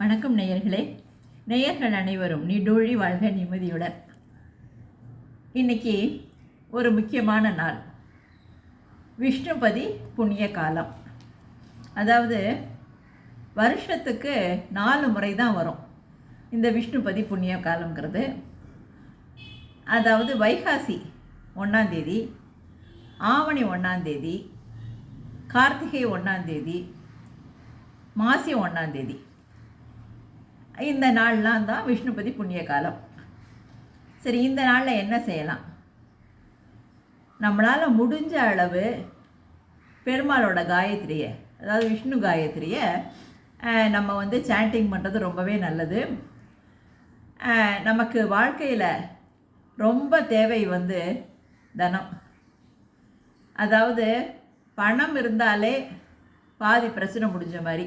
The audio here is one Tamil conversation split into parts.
வணக்கம் நேயர்களே. நேயர்கள் அனைவரும் நீடூழி வாழ்க நிம்மதியுடன். இன்னைக்கு ஒரு முக்கியமான நாள். விஷ்ணுபதி புண்ணிய காலம். அதாவது வருஷத்துக்கு நாலு முறை தான் வரும் இந்த விஷ்ணுபதி புண்ணிய காலங்கிறது அதாவது வைகாசி ஒன்றாந்தேதி ஆவணி ஒன்றாந்தேதி கார்த்திகை ஒன்றாந்தேதி மாசி ஒன்றாந்தேதி இந்த நாள்லாம் தான் விஷ்ணுபதி புண்ணிய காலம் சரி இந்த நாளில் என்ன செய்யலாம்? நம்மளால் முடிஞ்ச அளவு பெருமாளோட காயத்ரியை அதாவது விஷ்ணு காயத்ரியை நம்ம வந்து சாண்டிங் பண்ணுறது ரொம்பவே நல்லது. நமக்கு வாழ்க்கையில் ரொம்ப தேவை வந்து தனம். அதாவது பணம் இருந்தாலே பாதி பிரச்சனை முடிஞ்ச மாதிரி.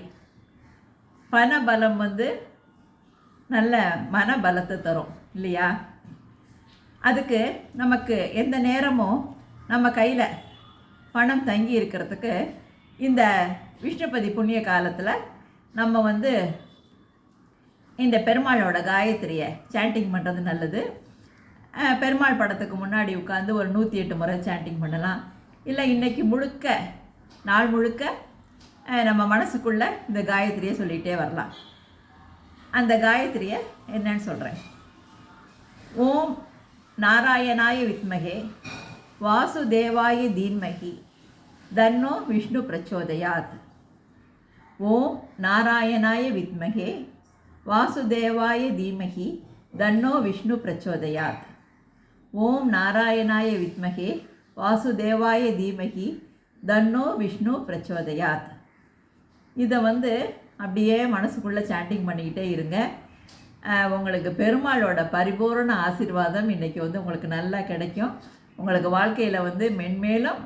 பண பலம் வந்து நல்ல மன பலத்தை தரும் இல்லையா? அதுக்கு நமக்கு எந்த நேரமும் நம்ம கையில் பணம் தங்கி இருக்கிறதுக்கு இந்த விஷ்ணுபதி புண்ணிய காலத்தில் நம்ம வந்து இந்த பெருமாளோட காயத்ரியை சாண்டிங் பண்ணுறது நல்லது. பெருமாள் படத்துக்கு முன்னாடி உட்காந்து ஒரு நூற்றி எட்டு முறை சாண்டிங் பண்ணலாம். இல்லை இன்னைக்கு முழுக்க நாள் முழுக்க நம்ம மனசுக்குள்ளே இந்த காயத்ரியை சொல்லிகிட்டே வரலாம். அந்த காயத்ரியை என்னன்னு சொல்கிறேன் ஓம் நாராயணாய வித்மகே வாசுதேவாய தீன்மகி தன்னோ விஷ்ணு பிரச்சோதயாத். ஓம் நாராயணாய வித்மகே வாசுதேவாய தீமகி தன்னோ விஷ்ணு பிரச்சோதயாத். ஓம் நாராயணாய வித்மகே வாசுதேவாய தீமகி தன்னோ விஷ்ணு பிரச்சோதயாத். இதை வந்து அப்படியே மனசுக்குள்ளே சாண்டிங் பண்ணிக்கிட்டே இருங்க. உங்களுக்கு பெருமாளோட பரிபூரண ஆசீர்வாதம் இன்றைக்கி வந்து உங்களுக்கு நல்லா கிடைக்கும். உங்களுக்கு வாழ்க்கையில் வந்து மென்மேலும்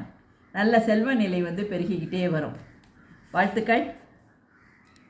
நல்ல செல்வ நிலை வந்து பெருகிக்கிட்டே வரும். வாழ்த்துக்கள்.